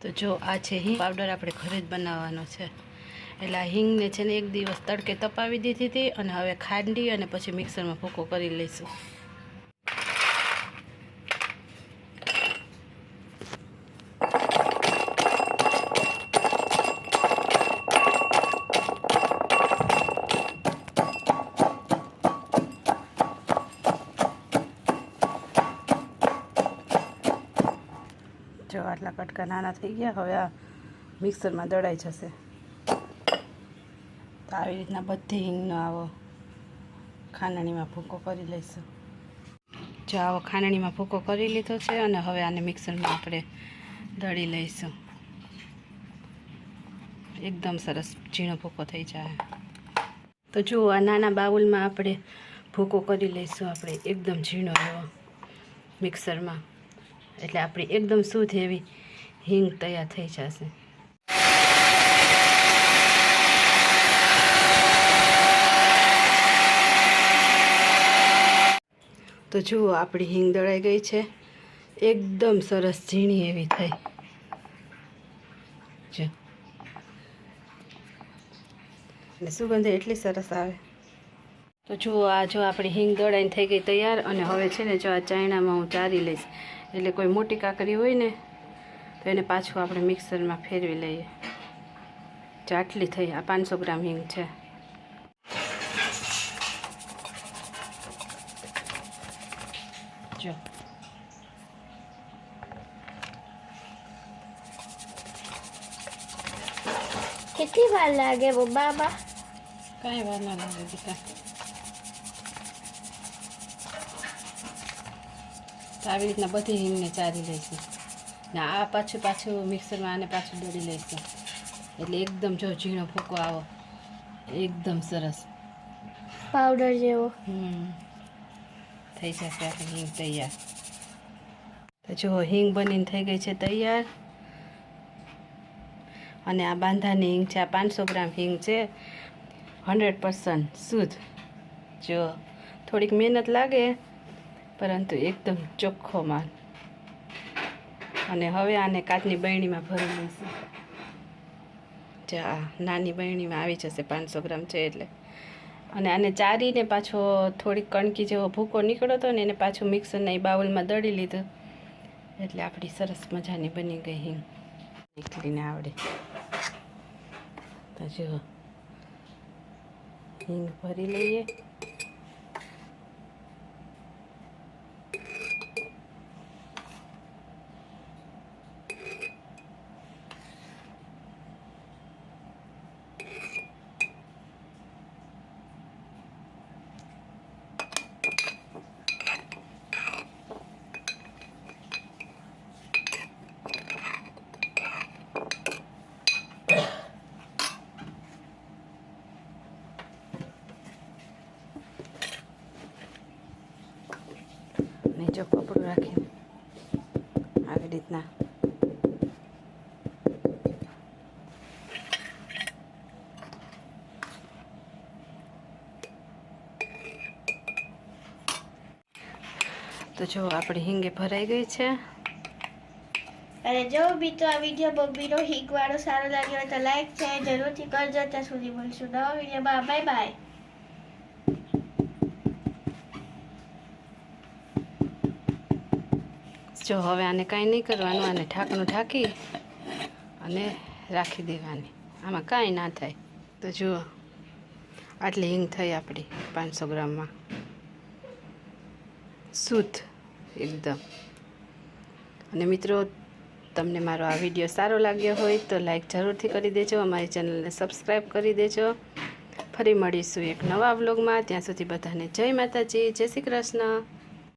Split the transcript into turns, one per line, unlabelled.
તો જો આ છે હિંગ. પાવડર આપણે ઘરે જ બનાવવાનો છે. એટલે આ હિંગને છે ને એક દિવસ તડકે તપાવી દીધી હતી અને હવે ખાંડી અને પછી મિક્સરમાં ભૂકો કરી લઈશું. જો આટલા કટકા નાના થઈ ગયા, હવે આ મિક્સરમાં દળાઈ જશે. તો આવી રીતના બધી હિંગનો આવો ખાંડણીમાં ભૂકો કરી લઈશું. જો આવો ખાંડણીમાં ભૂકો કરી લીધો છે અને હવે આને મિક્સરમાં આપણે દળી લઈશું. એકદમ સરસ ઝીણો ભૂકો થઈ જાય. તો જુઓ આ નાના બાઉલમાં આપણે ભૂકો કરી લઈશું, આપણે એકદમ ઝીણો એવો મિક્સરમાં. એટલે આપણી એકદમ શુદ્ધ એવી હિંગ તૈયાર થઈ જશે. તો જુઓ, આપણી હિંગ દળાઈ ગઈ છે. એકદમ સરસ ઝીણી એવી થઈ. જો. અને સુગંધ એટલી સરસ આવે. તો જુઓ, આ જો આપણી હિંગ દળાઈને થઈ ગઈ તૈયાર, અને હવે છે ને જો આ ચાયણામાં હું ચારી લઈશ. એટલે કોઈ મોટી કાકરી હોય ને તો એને પાછું આપણે મિક્સરમાં ફેરવી લઈએ. ચાટલી થઈ આ પાંચસો ગ્રામ હિંગ છે. જો.
કેટલી વાર લાગે બાબા?
કાંઈ વાર ના લાગે બેટા. તો આવી રીતના બધી હિંગને ચારી લઈશું. ને આ પાછું પાછું મિક્સરમાં આને પાછું દોડી લઈશું. એટલે એકદમ જો ઝીણો ફૂકો આવો. એકદમ સરસ.
પાવડર જેવો.
થઈ જશે આપણી હિંગ તૈયાર. તો જુઓ હિંગ બનીને થઈ ગઈ છે તૈયાર. અને આ બાંધાની હિંગ છે આ પાંચસો ગ્રામ હિંગ છે. હંડ્રેડ પર્સન્ટ શુદ્ધ. જો થોડીક મહેનત લાગે પરંતુ એકદમ ચોખ્ખો માલ. અને હવે આને કાચની બહેણીમાં ભરી લઈશું જા, નાની બહેણીમાં આવી જશે, પાંચસો ગ્રામ છે એટલે. અને આને ચારીને પાછો થોડીક કણકી જેવો ભૂકો નીકળ્યો હતો ને એને પાછું મિક્સરના એ બાઉલમાં દળી લીધું. એટલે આપણી સરસ મજાની બની ગઈ હિંગ. નીકળીને આવડે. તો જો હિંગ ભરી લઈએ. નીચે કપડું રાખીને આવી રીતના. તો જો આપણી હિંગે ભરાઈ ગઈ છે.
અને જો મિત્રો આ વીડિયો બબ્બીનો હિંગ વાળો સારો લાગ્યો હોય તો લાઈક છે જરૂરથી કરજો. ત્યાં સુધી મળશું નવા વિડીયોમાં. Bye bye.
જો હવે આને કાંઈ નહીં કરવાનું, આને ઢાંકણું ઢાંકી અને રાખી દેવાની. આમાં કાંઈ ના થાય. તો જુઓ, આટલી હિંગ થઈ આપણી પાંચસો ગ્રામમાં. શુદ્ધ એકદમ. અને મિત્રો, તમને મારો આ વીડિયો સારો લાગ્યો હોય તો લાઈક જરૂરથી કરી દેજો, અમારી ચેનલને સબસ્ક્રાઈબ કરી દેજો. ફરી મળીશું એક નવા વ્લોગમાં. ત્યાં સુધી બધાને જય માતાજી, જય શ્રી કૃષ્ણ.